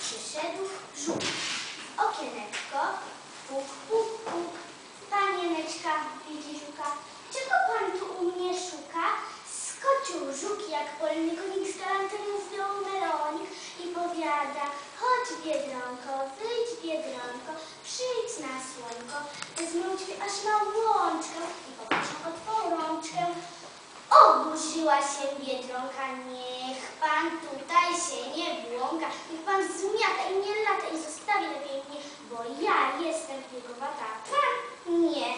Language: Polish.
przyszedł żółw. Okieneczko, puk, puk, puk. Panieneczka, widzi żuka. Czego pan tu u mnie szuka? Skoczył żuk jak polny konik z galantami zdjął melonik i powiada Chodź Biedronko, wyjdź Biedronko, przyjdź na słońko, Wezmą cię aż na łączkę i poproszę o twą rączkę. Oburzyła się Biedronka, niech pan tutaj się nie błąka. Jestem jego tata. Nie.